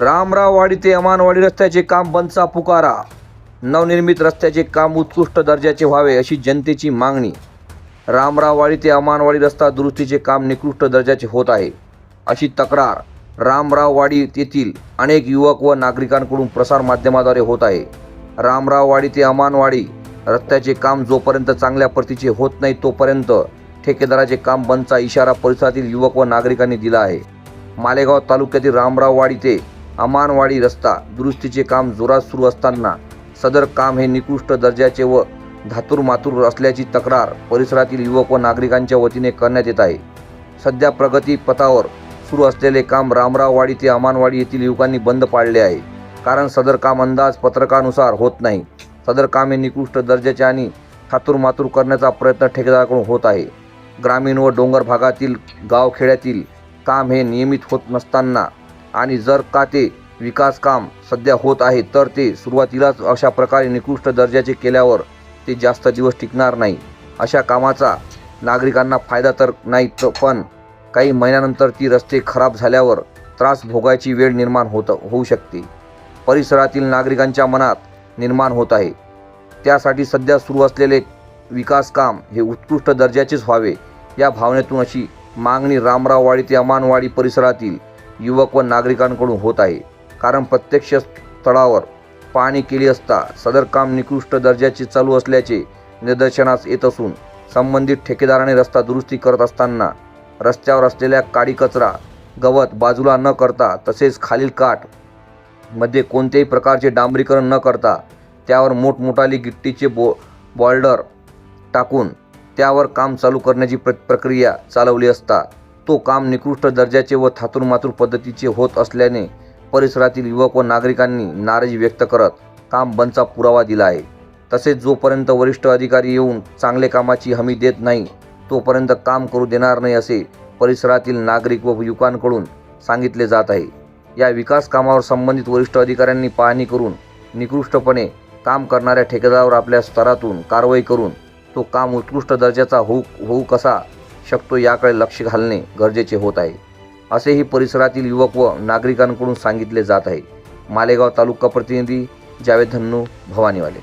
रामराववाडी ते अमानवाडी रस्त्याचे काम बंदचा पुकारा. नवनिर्मित रस्त्याचे काम उत्कृष्ट दर्जाचे व्हावे अशी जनतेची मागणी. रामराववाडी ते अमानवाडी रस्ता दुरुस्तीचे काम निकृष्ट दर्जाचे होत आहे अशी तक्रार रामराववाडी येथील अनेक युवक व नागरिकांकडून प्रसारमाध्यमाद्वारे होत आहे. रामराववाडी ते अमानवाडी रस्त्याचे काम जोपर्यंत चांगल्या प्रतीचे होत नाही तोपर्यंत ठेकेदाराचे काम बंदचा इशारा परिसरातील युवक व नागरिकांनी दिला आहे. मालेगाव तालुक्यातील रामराववाडी ते अमानवाडी रस्ता दुरुस्तीचे काम जोरात सुरू असताना सदर काम हे निकृष्ट दर्जाचे व धातूर मातूर असल्याची तक्रार परिसरातील युवक व नागरिकांच्या वतीने करण्यात येत आहे. सध्या प्रगती पथावर सुरू असलेले काम रामराववाडी ते अमानवाडी येथील युवकांनी बंद पाडले आहे. कारण सदर काम अंदाज पत्रकानुसार होत नाही. सदर काम हे निकृष्ट दर्जाचे आणि थातूर मातूर करण्याचा प्रयत्न ठेकेदाराकडून होत आहे. ग्रामीण व डोंगर भागातील गावखेड्यातील काम हे नियमित होत नसताना आणि जर का ते विकास काम सध्या होत आहे तर ते सुरुवातीलाच अशा प्रकारे निकृष्ट दर्जाचे केल्यावर ते जास्त दिवस टिकणार नाही. अशा कामाचा नागरिकांना फायदा तर नाही पण काही महिन्यानंतर ती रस्ते खराब झाल्यावर त्रास भोगायची वेळ निर्माण होत होऊ शकते. परिसरातील नागरिकांच्या मनात निर्माण होत आहे. त्यासाठी सध्या सुरू असलेले विकास काम हे उत्कृष्ट दर्जाचेच व्हावे या भावनेतून अशी मागणी रामराववाडी ते अमानवाडी परिसरातील युवक व नागरिकांकडून होत आहे. कारण प्रत्यक्ष स्थळावर पाहणी केली असता सदर काम निकृष्ट दर्जाचे चालू असल्याचे निदर्शनास येत असून संबंधित ठेकेदाराने रस्ता दुरुस्ती करत असताना रस्त्यावर असलेल्या काडी कचरा गवत बाजूला न करता तसेच खालील काठमध्ये कोणत्याही प्रकारचे डांबरीकरण न करता त्यावर मोठमोठाली गिट्टीचे बो बॉल्डर टाकून त्यावर काम चालू करण्याची प्र प्रक्रिया चालवली असता तो काम निकृष्ट दर्जाचे व थातुरमातुर पद्धतीचे होत असल्याने परिसरातील युवक व नागरिकांनी नाराजी व्यक्त करत काम बंदचा पुरावा दिला आहे. तसेच जोपर्यंत वरिष्ठ अधिकारी येऊन चांगले कामाची हमी देत नाही तोपर्यंत काम करू देणार नाही असे परिसरातील नागरिक व युवकांकडून सांगितले जात आहे. या विकास कामावर संबंधित वरिष्ठ अधिकाऱ्यांनी पाहणी करून निकृष्टपणे काम करणाऱ्या ठेकेदारावर आपल्या स्तरातून कारवाई करून तो काम उत्कृष्ट दर्जाचा होऊ होऊ कसा शकतो याकडे लक्ष घालणे गरजेचे होत आहे. असेही परिसरातील युवक व नागरिकांकडून सांगितले जात आहे. मालेगाव तालुका प्रतिनिधी जावेद धन्नू भवानीवाले.